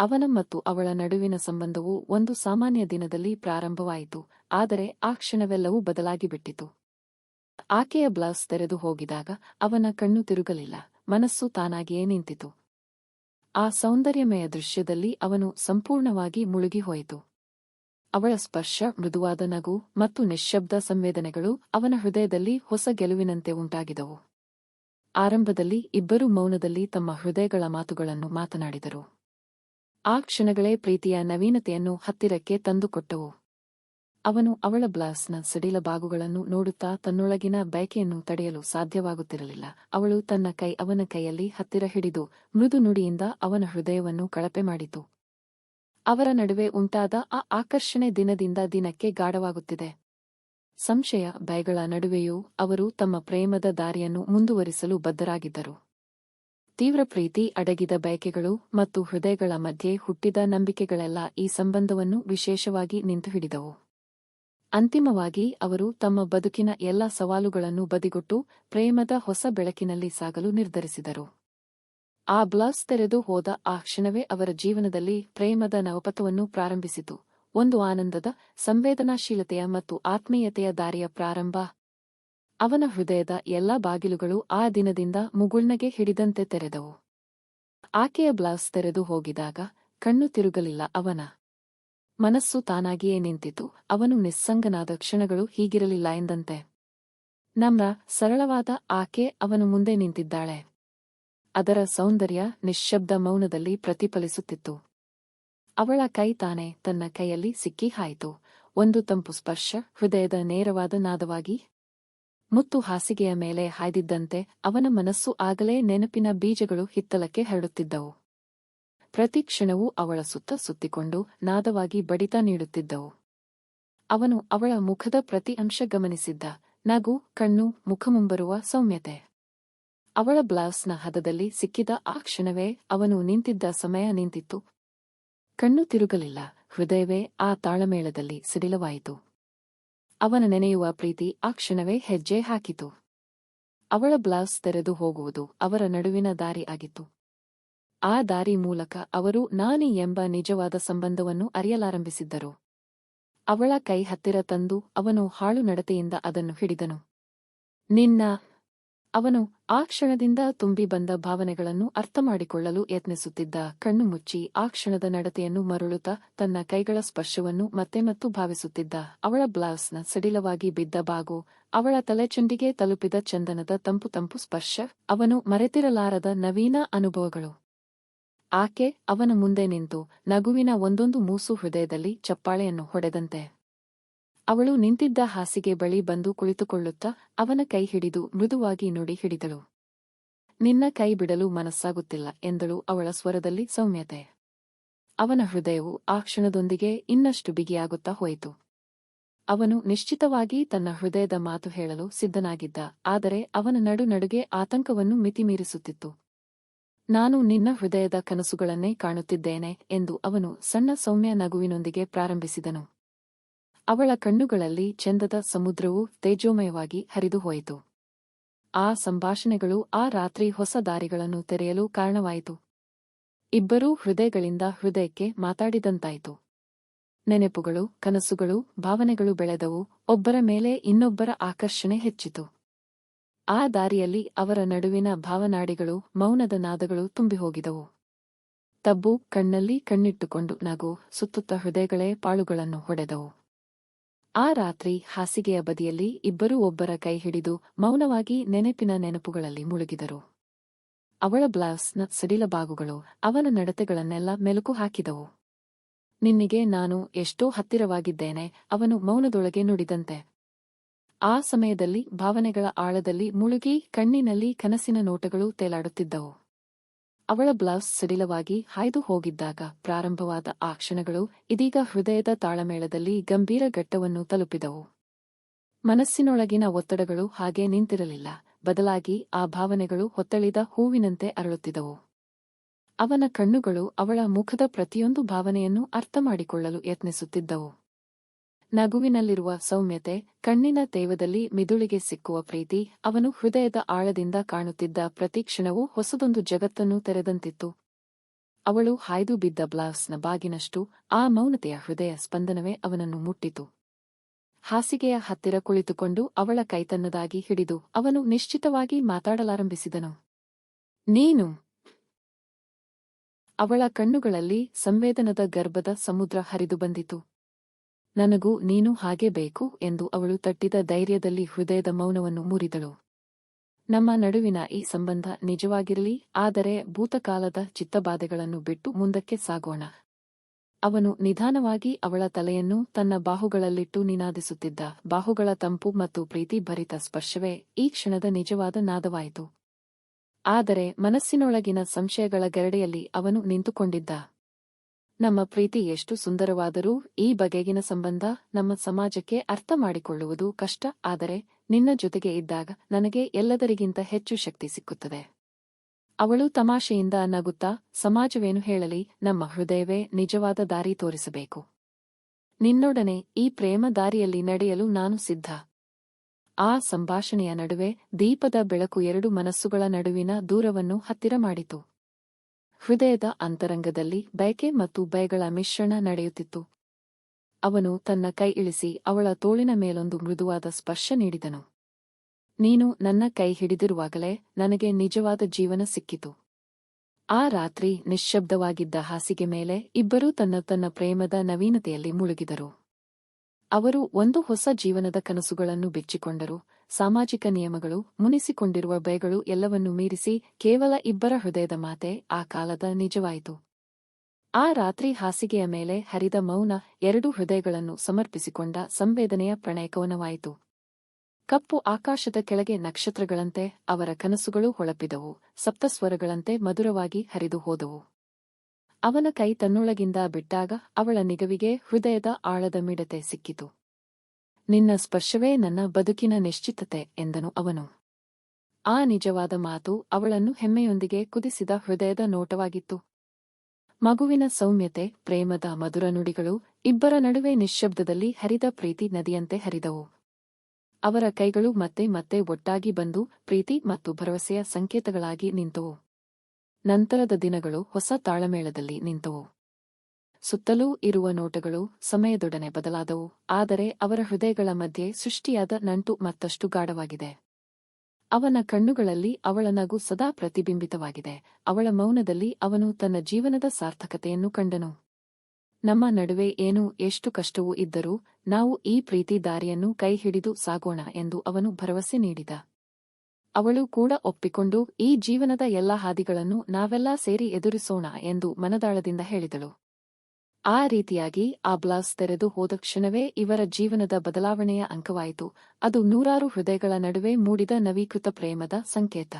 ಅವನ ಮತ್ತು ಅವಳ ನಡುವಿನ ಸಂಬಂಧವು ಒಂದು ಸಾಮಾನ್ಯ ದಿನದಲ್ಲಿ ಪ್ರಾರಂಭವಾಯಿತು, ಆದರೆ ಆ ಕ್ಷಣವೆಲ್ಲವೂ ಬದಲಾಗಿಬಿಟ್ಟಿತು. ಆಕೆಯ ಬ್ಲೌಸ್ ತೆರೆದು ಹೋಗಿದಾಗ ಅವನ ಕಣ್ಣು ತಿರುಗಲಿಲ್ಲ, ಮನಸ್ಸು ತಾನಾಗಿಯೇ ನಿಂತಿತು. ಆ ಸೌಂದರ್ಯಮಯ ದೃಶ್ಯದಲ್ಲಿ ಅವನು ಸಂಪೂರ್ಣವಾಗಿ ಮುಳುಗಿಹೋಯಿತು. ಅವಳ ಸ್ಪರ್ಶ, ಮೃದುವಾದ ನಗು ಮತ್ತು ನಿಶ್ಶಬ್ದ ಸಂವೇದನೆಗಳು ಅವನ ಹೃದಯದಲ್ಲಿ ಹೊಸ ಗೆಲುವಿನಂತೆ ಉಂಟಾಗಿದವು. ಆರಂಭದಲ್ಲಿ ಇಬ್ಬರೂ ಮೌನದಲ್ಲಿ ತಮ್ಮ ಹೃದಯಗಳ ಮಾತುಗಳನ್ನು ಮಾತನಾಡಿದರು. ಆ ಕ್ಷಣಗಳೇ ಪ್ರೀತಿಯ ನವೀನತೆಯನ್ನು ಹತ್ತಿರಕ್ಕೆ ತಂದುಕೊಟ್ಟವು. ಅವನು ಅವಳ ಬ್ಲಾಸ್ನ ಸಡಿಲ ಬಾಗುಗಳನ್ನು ನೋಡುತ್ತಾ ತನ್ನೊಳಗಿನ ಬಯಕೆಯನ್ನು ತಡೆಯಲು ಸಾಧ್ಯವಾಗುತ್ತಿರಲಿಲ್ಲ. ಅವಳು ತನ್ನ ಕೈ ಅವನ ಕೈಯಲ್ಲಿ ಹತ್ತಿರ ಹಿಡಿದು ಮೃದು ನುಡಿಯಿಂದ ಅವನ ಹೃದಯವನ್ನು ಕಳಪೆ ಮಾಡಿತು. ಅವರ ನಡುವೆ ಉಂಟಾದ ಆ ಆಕರ್ಷಣೆ ದಿನದಿಂದ ದಿನಕ್ಕೆ ಗಾಢವಾಗುತ್ತಿದೆ. ಸಂಶಯ, ಭಯಗಳ ನಡುವೆಯೂ ಅವರು ತಮ್ಮ ಪ್ರೇಮದ ದಾರಿಯನ್ನು ಮುಂದುವರಿಸಲು ಬದ್ಧರಾಗಿದ್ದರು. ತೀವ್ರ ಪ್ರೀತಿ, ಅಡಗಿದ ಬಯಕೆಗಳು ಮತ್ತು ಹೃದಯಗಳ ಮಧ್ಯೆ ಹುಟ್ಟಿದ ನಂಬಿಕೆಗಳೆಲ್ಲ ಈ ಸಂಬಂಧವನ್ನು ವಿಶೇಷವಾಗಿ ನಿಂತು ಹಿಡಿದವು ಅಂತಿಮವಾಗಿ, ಅವರು ತಮ್ಮ ಬದುಕಿನ ಎಲ್ಲ ಸವಾಲುಗಳನ್ನು ಬದಿಗೊಟ್ಟು ಪ್ರೇಮದ ಹೊಸ ಬೆಳಕಿನಲ್ಲಿ ಸಾಗಲು ನಿರ್ಧರಿಸಿದರು. ಆ ಬ್ಲೌಸ್ ತೆರೆದು ಹೋದ ಆ ಕ್ಷಣವೇ ಅವರ ಜೀವನದಲ್ಲಿ ಪ್ರೇಮದ ನವಪಥವನ್ನು ಪ್ರಾರಂಭಿಸಿತು. ಒಂದು ಆನಂದದ, ಸಂವೇದನಾಶೀಲತೆಯ ಮತ್ತು ಆತ್ಮೀಯತೆಯ ದಾರಿಯ ಪ್ರಾರಂಭ ಅವನ ಹೃದಯದ ಎಲ್ಲಾ ಬಾಗಿಲುಗಳು ಆ ದಿನದಿಂದ ಮುಗುಳ್ನಗೆ ಹಿಡಿದಂತೆ ತೆರೆದವು. ಆಕೆಯ ಬ್ಲೌಸ್ ತೆರೆದು ಹೋಗಿದಾಗ ಕಣ್ಣು ತಿರುಗಲಿಲ್ಲ ಅವನ. ಮನಸ್ಸು ತಾನಾಗಿಯೇ ನಿಂತಿತು, ಅವನು ನಿಸ್ಸಂಗನಾದ ಕ್ಷಣಗಳು ಹೀಗಿರಲಿಲ್ಲ ಎಂದಂತೆ. ನಮ್ರ, ಸರಳವಾದ ಆಕೆ ಅವನು ಮುಂದೆ ನಿಂತಿದ್ದಾಳೆ. ಅದರ ಸೌಂದರ್ಯ ನಿಶ್ಶಬ್ದ ಮೌನದಲ್ಲಿ ಪ್ರತಿಫಲಿಸುತ್ತಿತ್ತು. ಅವಳ ಕೈ ತಾನೇ ತನ್ನ ಕೈಯಲ್ಲಿ ಸಿಕ್ಕಿ ಹಾಯಿತು. ಒಂದು ತಂಪು ಸ್ಪರ್ಶ, ಹೃದಯದ ನೇರವಾದ ನಾದವಾಗಿ ಮುತ್ತು ಹಾಸಿಗೆಯ ಮೇಲೆ ಹಾಯ್ದಿದ್ದಂತೆ ಅವನ ಮನಸ್ಸು ಆಗಲೇ ನೆನಪಿನ ಬೀಜಗಳು ಹಿತ್ತಲಕ್ಕೆ ಹರಡುತ್ತಿದ್ದವು. ಪ್ರತಿ ಕ್ಷಣವೂ ಅವಳ ಸುತ್ತ ಸುತ್ತಿಕೊಂಡು ನಾದವಾಗಿ ಬಡಿತ ನೀಡುತ್ತಿದ್ದವು. ಅವನು ಅವಳ ಮುಖದ ಪ್ರತಿ ಅಂಶ ಗಮನಿಸಿದ್ದ, ನಗು, ಕಣ್ಣು, ಮುಖಮುಂಬರುವ ಸೌಮ್ಯತೆ. ಅವಳ ಬ್ಲೌಸ್ನ ಹದದಲ್ಲಿ ಸಿಕ್ಕಿದ ಆ ಕ್ಷಣವೇ ಅವನು ನಿಂತಿದ್ದ ಸಮಯ ನಿಂತಿತ್ತು. ಕಣ್ಣು ತಿರುಗಲಿಲ್ಲ, ಹೃದಯವೇ ಆ ತಾಳಮೇಳದಲ್ಲಿ ಸಿಡಿಲವಾಯಿತು. ಅವನ ನೆನೆಯುವ ಪ್ರೀತಿ ಆ ಕ್ಷಣವೇ ಹೆಜ್ಜೆ ಹಾಕಿತು. ಅವಳ ಬ್ಲೌಸ್ ತೆರೆದು ಹೋಗುವುದು ಅವರ ನಡುವಿನ ದಾರಿ ಆಗಿತ್ತು. ಆ ದಾರಿ ಮೂಲಕ ಅವರು ನಾನಿ ಎಂಬ ನಿಜವಾದ ಸಂಬಂಧವನ್ನು ಅರಿಯಲಾರಂಭಿಸಿದ್ದರು. ಅವಳ ಕೈ ಹತ್ತಿರ ತಂದು ಅವನು ಹಾಳು ನಡತೆಯಿಂದ ಅದನ್ನು ಹಿಡಿದನು. ನಿನ್ನ ಅವನು ಆ ಕ್ಷಣದಿಂದ ತುಂಬಿ ಬಂದ ಭಾವನೆಗಳನ್ನು ಅರ್ಥಮಾಡಿಕೊಳ್ಳಲು ಯತ್ನಿಸುತ್ತಿದ್ದ ಕಣ್ಣು ಮುಚ್ಚಿ ಆ ಕ್ಷಣದ ನಡತೆಯನ್ನು ಮರುಳುತ್ತ ತನ್ನ ಕೈಗಳ ಸ್ಪರ್ಶವನ್ನು ಮತ್ತೆ ಮತ್ತು ಭಾವಿಸುತ್ತಿದ್ದ ಅವಳ ಬ್ಲೌಸ್ನ ಸಡಿಲವಾಗಿ ಬಿದ್ದ ಬಾಗು, ಅವಳ ತಲೆಚುಂಡಿಗೆ ತಲುಪಿದ ಚಂದನದ ತಂಪು ತಂಪು ಸ್ಪರ್ಶ, ಅವನು ಮರೆತಿರಲಾರದ ನವೀನ ಅನುಭವಗಳು. ಆಕೆ ಅವನ ಮುಂದೆ ನಿಂತು ನಗುವಿನ ಒಂದೊಂದು ಮೂಸು ಹೃದಯದಲ್ಲಿ ಚಪ್ಪಾಳೆಯನ್ನು ಹೊಡೆದಂತೆ ಅವಳು ನಿಂತಿದ್ದ ಹಾಸಿಗೆ ಬಳಿ ಬಂದು ಕುಳಿತುಕೊಳ್ಳುತ್ತಾ ಅವನ ಕೈ ಹಿಡಿದು ಮೃದುವಾಗಿ ನುಡಿ ಹಿಡಿದಳು. ನಿನ್ನ ಕೈ ಬಿಡಲು ಮನಸ್ಸಾಗುತ್ತಿಲ್ಲ ಎಂದಳು ಅವಳ ಸ್ವರದಲ್ಲಿ ಸೌಮ್ಯತೆ. ಅವನ ಹೃದಯವು ಆ ಕ್ಷಣದೊಂದಿಗೆ ಇನ್ನಷ್ಟು ಬಿಗಿಯಾಗುತ್ತಾ ಹೋಯಿತು. ಅವನು ನಿಶ್ಚಿತವಾಗಿ ತನ್ನ ಹೃದಯದ ಮಾತು ಹೇಳಲು ಸಿದ್ಧನಾಗಿದ್ದ, ಆದರೆ ಅವನ ನಡು ನಡುಗೆ ಆತಂಕವನ್ನು ಮಿತಿಮೀರಿಸುತ್ತಿತ್ತು. ನಾನು ನಿನ್ನ ಹೃದಯದ ಕನಸುಗಳನ್ನೇ ಕಾಣುತ್ತಿದ್ದೇನೆ ಎಂದು ಅವನು ಸಣ್ಣ ಸೌಮ್ಯ ನಗುವಿನೊಂದಿಗೆ ಪ್ರಾರಂಭಿಸಿದನು. ಅವಳ ಕಣ್ಣುಗಳಲ್ಲಿ ಚಂದದ ಸಮುದ್ರವು ತೇಜೋಮಯವಾಗಿ ಹರಿದು ಹೋಯಿತು ಆ ಸಂಭಾಷಣೆಗಳು ಆ ರಾತ್ರಿ ಹೊಸ ದಾರಿಗಳನ್ನು ತೆರೆಯಲು ಕಾರಣವಾಯಿತು. ಇಬ್ಬರೂ ಹೃದಯಗಳಿಂದ ಹೃದಯಕ್ಕೆ ಮಾತಾಡಿದಂತಾಯಿತು. ನೆನಪುಗಳು, ಕನಸುಗಳು, ಭಾವನೆಗಳು ಬೆಳೆದವು, ಒಬ್ಬರ ಮೇಲೆ ಇನ್ನೊಬ್ಬರ ಆಕರ್ಷಣೆ ಹೆಚ್ಚಿತು. ಆ ದಾರಿಯಲ್ಲಿ ಅವರ ನಡುವಿನ ಭಾವನಾಡಿಗಳು, ಮೌನದ ನಾದಗಳು ತುಂಬಿಹೋಗಿದವು. ತಬ್ಬು ಕಣ್ಣಲ್ಲಿ ಕಣ್ಣಿಟ್ಟುಕೊಂಡು ನಗು, ಸುತ್ತುತ್ತ ಹೃದಯಗಳೇ ಪಾಳುಗಳನ್ನು ಹೊಡೆದವು. ಆ ರಾತ್ರಿ ಹಾಸಿಗೆಯ ಬದಿಯಲ್ಲಿ ಇಬ್ಬರೂ ಒಬ್ಬರ ಕೈ ಹಿಡಿದು ಮೌನವಾಗಿ ನೆನಪಿನ ನೆನಪುಗಳಲ್ಲಿ ಮುಳುಗಿದರು. ಅವಳ ಬ್ಲೌಸ್ನ ಸಡಿಲ ಬಾಗುಗಳು ಅವನ ನಡತೆಗಳನ್ನೆಲ್ಲ ಮೆಲುಕು ಹಾಕಿದವು. ನಿನ್ನಿಗೆ ನಾನು ಎಷ್ಟೋ ಹತ್ತಿರವಾಗಿದ್ದೇನೆ, ಅವನು ಮೌನದೊಳಗೆ ನುಡಿದಂತೆ. ಆ ಸಮಯದಲ್ಲಿ ಭಾವನೆಗಳ ಆಳದಲ್ಲಿ ಮುಳುಗಿ ಕಣ್ಣಿನಲ್ಲಿ ಕನಸಿನ ನೋಟಗಳು ತೇಲಾಡುತ್ತಿದ್ದವು. ಅವಳ ಬ್ಲೌಸ್ ಸಡಿಲವಾಗಿ ಹಾಯ್ದು ಹೋಗಿದ್ದಾಗ ಪ್ರಾರಂಭವಾದ ಆ ಕ್ಷಣಗಳು ಇದೀಗ ಹೃದಯದ ತಾಳಮೇಳದಲ್ಲಿ ಗಂಭೀರ ಘಟ್ಟವನ್ನು ತಲುಪಿದವು. ಮನಸ್ಸಿನೊಳಗಿನ ಒತ್ತಡಗಳು ಹಾಗೆ ನಿಂತಿರಲಿಲ್ಲ. ಬದಲಾಗಿ ಆ ಭಾವನೆಗಳು ಹೊತ್ತಳಿದ ಹೂವಿನಂತೆ ಅರಳುತ್ತಿದ್ದವು. ಅವನ ಕಣ್ಣುಗಳು ಅವಳ ಮುಖದ ಪ್ರತಿಯೊಂದು ಭಾವನೆಯನ್ನು ಅರ್ಥಮಾಡಿಕೊಳ್ಳಲು ಯತ್ನಿಸುತ್ತಿದ್ದವು. ನಗುವಿನಲ್ಲಿರುವ ಸೌಮ್ಯತೆ, ಕಣ್ಣಿನ ತೇವದಲ್ಲಿ ಮಿದುಳಿಗೆ ಸಿಕ್ಕುವ ಪ್ರೀತಿ, ಅವನು ಹೃದಯದ ಆಳದಿಂದ ಕಾಣುತ್ತಿದ್ದ ಪ್ರತಿ ಕ್ಷಣವೂ ಹೊಸದೊಂದು ಜಗತ್ತನ್ನು ತೆರೆದಂತಿತ್ತು. ಅವಳು ಹಾಯ್ದು ಬಿದ್ದ ಬ್ಲೌಸ್ನ ಬಾಗಿನಷ್ಟು, ಆ ಮೌನತೆಯ ಹೃದಯ ಸ್ಪಂದನವೇ ಅವನನ್ನು ಮುಟ್ಟಿತು. ಹಾಸಿಗೆಯ ಹತ್ತಿರ ಕುಳಿತುಕೊಂಡು ಅವಳ ಕೈತನ್ನದಾಗಿ ಹಿಡಿದು, ಅವನು ನಿಶ್ಚಿತವಾಗಿ ಮಾತಾಡಲಾರಂಭಿಸಿದನು. ನೀನು? ಅವಳ ಕಣ್ಣುಗಳಲ್ಲಿ ಸಂವೇದನದ ಗರ್ಭದ ಸಮುದ್ರ ಹರಿದು ಬಂದಿತು. ನನಗೂ ನೀನು ಹಾಗೆ ಬೇಕು ಎಂದು ಅವಳು ತಟ್ಟಿದ ಧೈರ್ಯದಲ್ಲಿ ಹೃದಯದ ಮೌನವನ್ನು ಮುರಿದಳು. ನಮ್ಮ ನಡುವಿನ ಈ ಸಂಬಂಧ ನಿಜವಾಗಿರಲಿ, ಆದರೆ ಭೂತಕಾಲದ ಚಿತ್ತಬಾಧೆಗಳನ್ನು ಬಿಟ್ಟು ಮುಂದಕ್ಕೆ ಸಾಗೋಣ. ಅವನು ನಿಧಾನವಾಗಿ ಅವಳ ತಲೆಯನ್ನು ತನ್ನ ಬಾಹುಗಳಲ್ಲಿಟ್ಟು ನಿನಾದಿಸುತ್ತಿದ್ದ ಬಾಹುಗಳ ತಂಪು ಮತ್ತು ಪ್ರೀತಿ ಭರಿತ ಸ್ಪರ್ಶವೇ ಈ ಕ್ಷಣದ ನಿಜವಾದ ನಾದವಾಯಿತು. ಆದರೆ ಮನಸ್ಸಿನೊಳಗಿನ ಸಂಶಯಗಳ ಗರಡೆಯಲ್ಲಿ ಅವನು ನಿಂತುಕೊಂಡಿದ್ದ. ನಮ್ಮ ಪ್ರೀತಿ ಎಷ್ಟು ಸುಂದರವಾದರೂ ಈ ಬಗೆಗಿನ ಸಂಬಂಧ ನಮ್ಮ ಸಮಾಜಕ್ಕೆ ಅರ್ಥ ಮಾಡಿಕೊಳ್ಳುವುದು ಕಷ್ಟ, ಆದರೆ ನಿನ್ನ ಜೊತೆಗೆ ಇದ್ದಾಗ ನನಗೆ ಎಲ್ಲದರಿಗಿಂತ ಹೆಚ್ಚು ಶಕ್ತಿ ಸಿಕ್ಕುತ್ತದೆ. ಅವಳು ತಮಾಷೆಯಿಂದ ನಗುತ್ತಾ, ಸಮಾಜವೇನು ಹೇಳಲಿ, ನಮ್ಮ ಹೃದಯವೇ ನಿಜವಾದ ದಾರಿ ತೋರಿಸಬೇಕು. ನಿನ್ನೊಡನೆ ಈ ಪ್ರೇಮ ದಾರಿಯಲ್ಲಿ ನಡೆಯಲು ನಾನು ಸಿದ್ಧ. ಆ ಸಂಭಾಷಣೆಯ ನಡುವೆ ದೀಪದ ಬೆಳಕು ಎರಡು ಮನಸ್ಸುಗಳ ನಡುವಿನ ದೂರವನ್ನು ಹತ್ತಿರ ಮಾಡಿತು. ಹೃದಯದ ಅಂತರಂಗದಲ್ಲಿ ಬಯಕೆ ಮತ್ತು ಬಯಗಳ ಮಿಶ್ರಣ ನಡೆಯುತ್ತಿತ್ತು. ಅವನು ತನ್ನ ಕೈ ಇಳಿಸಿ ಅವಳ ತೋಳಿನ ಮೇಲೊಂದು ಮೃದುವಾದ ಸ್ಪರ್ಶ ನೀಡಿದನು. ನೀನು ನನ್ನ ಕೈ ಹಿಡಿದಿರುವಾಗಲೇ ನನಗೆ ನಿಜವಾದ ಜೀವನ ಸಿಕ್ಕಿತು. ಆ ರಾತ್ರಿ ನಿಶ್ಶಬ್ದವಾಗಿದ್ದ ಹಾಸಿಗೆ ಮೇಲೆ ಇಬ್ಬರೂ ತನ್ನ ತನ್ನ ಪ್ರೇಮದ ನವೀನತೆಯಲ್ಲಿ ಮುಳುಗಿದರು. ಅವರು ಒಂದು ಹೊಸ ಜೀವನದ ಕನಸುಗಳನ್ನು ಬಿಚ್ಚಿಕೊಂಡರು ಸಾಮಾಜಿಕ ನಿಯಮಗಳು, ಮುನಿಸಿಕೊಂಡಿರುವ ಭಯಗಳು ಎಲ್ಲವನ್ನೂ ಮೀರಿಸಿ ಕೇವಲ ಇಬ್ಬರ ಹೃದಯದ ಮಾತೆ ಆ ಕಾಲದ ನಿಜವಾಯಿತು. ಆ ರಾತ್ರಿ ಹಾಸಿಗೆಯ ಮೇಲೆ ಹರಿದ ಮೌನ ಎರಡು ಹೃದಯಗಳನ್ನು ಸಮರ್ಪಿಸಿಕೊಂಡ ಸಂವೇದನೆಯ ಪ್ರಣಯಕವನವಾಯಿತು. ಕಪ್ಪು ಆಕಾಶದ ಕೆಳಗೆ ನಕ್ಷತ್ರಗಳಂತೆ ಅವರ ಕನಸುಗಳು ಹೊಳಪಿದವು, ಸಪ್ತಸ್ವರಗಳಂತೆ ಮಧುರವಾಗಿ ಹರಿದು ಹೋದವು. ಅವನ ಕೈ ತನ್ನೊಳಗಿಂದ ಬಿಟ್ಟಾಗ ಅವಳ ನಿಗವಿಗೆ ಹೃದಯದ ಆಳದ ಮಿಡತೆ ಸಿಕ್ಕಿತು. ನಿನ್ನ ಸ್ಪರ್ಶವೇ ನನ್ನ ಬದುಕಿನ ನಿಶ್ಚಿತತೆ ಎಂದನು ಅವನು. ಆ ನಿಜವಾದ ಮಾತು ಅವಳನ್ನು ಹೆಮ್ಮೆಯೊಂದಿಗೆ ಕುದಿಸಿದ ಹೃದಯದ ನೋಟವಾಗಿತ್ತು. ಮಗುವಿನ ಸೌಮ್ಯತೆ, ಪ್ರೇಮದ ಮಧುರ ನುಡಿಗಳು ಇಬ್ಬರ ನಡುವೆ ನಿಶ್ಶಬ್ದದಲ್ಲಿ ಹರಿದ ಪ್ರೀತಿ ನದಿಯಂತೆ ಹರಿದವು. ಅವರ ಕೈಗಳು ಮತ್ತೆ ಮತ್ತೆ ಒಟ್ಟಾಗಿ ಬಂದು ಪ್ರೀತಿ ಮತ್ತು ಭರವಸೆಯ ಸಂಕೇತಗಳಾಗಿ ನಿಂತವು. ನಂತರದ ದಿನಗಳು ಹೊಸ ತಾಳಮೇಳದಲ್ಲಿ ನಿಂತವು. ಸುತ್ತಲೂ ಇರುವ ನೋಟಗಳು ಸಮಯದೊಡನೆ ಬದಲಾದವು, ಆದರೆ ಅವರ ಹೃದಯಗಳ ಮಧ್ಯೆ ಸೃಷ್ಟಿಯಾದ ನಂಟು ಮತ್ತಷ್ಟು ಗಾಢವಾಗಿದೆ. ಅವನ ಕಣ್ಣುಗಳಲ್ಲಿ ಅವಳ ನಗು ಸದಾ ಪ್ರತಿಬಿಂಬಿತವಾಗಿದೆ, ಅವಳ ಮೌನದಲ್ಲಿ ಅವನು ತನ್ನ ಜೀವನದ ಸಾರ್ಥಕತೆಯನ್ನು ಕಂಡನು. ನಮ್ಮ ನಡುವೆ ಏನು ಎಷ್ಟು ಕಷ್ಟವೂ ಇದ್ದರೂ ನಾವು ಈ ಪ್ರೀತಿ ದಾರಿಯನ್ನು ಕೈ ಹಿಡಿದು ಸಾಗೋಣ ಎಂದು ಅವನು ಭರವಸೆ ನೀಡಿದ. ಅವಳು ಕೂಡ ಒಪ್ಪಿಕೊಂಡು ಈ ಜೀವನದ ಎಲ್ಲಾ ಹಾದಿಗಳನ್ನು ನಾವೆಲ್ಲಾ ಸೇರಿ ಎದುರಿಸೋಣ ಎಂದು ಮನದಾಳದಿಂದ ಹೇಳಿದಳು. ಆ ರೀತಿಯಾಗಿ ಆ ಬ್ಲೌಸ್ ತೆರೆದು ಹೋದ ಕ್ಷಣವೇ ಇವರ ಜೀವನದ ಬದಲಾವಣೆಯ ಅಂಕವಾಯಿತು. ಅದು ನೂರಾರು ಹೃದಯಗಳ ನಡುವೆ ಮೂಡಿದ ನವೀಕೃತ ಪ್ರೇಮದ ಸಂಕೇತ.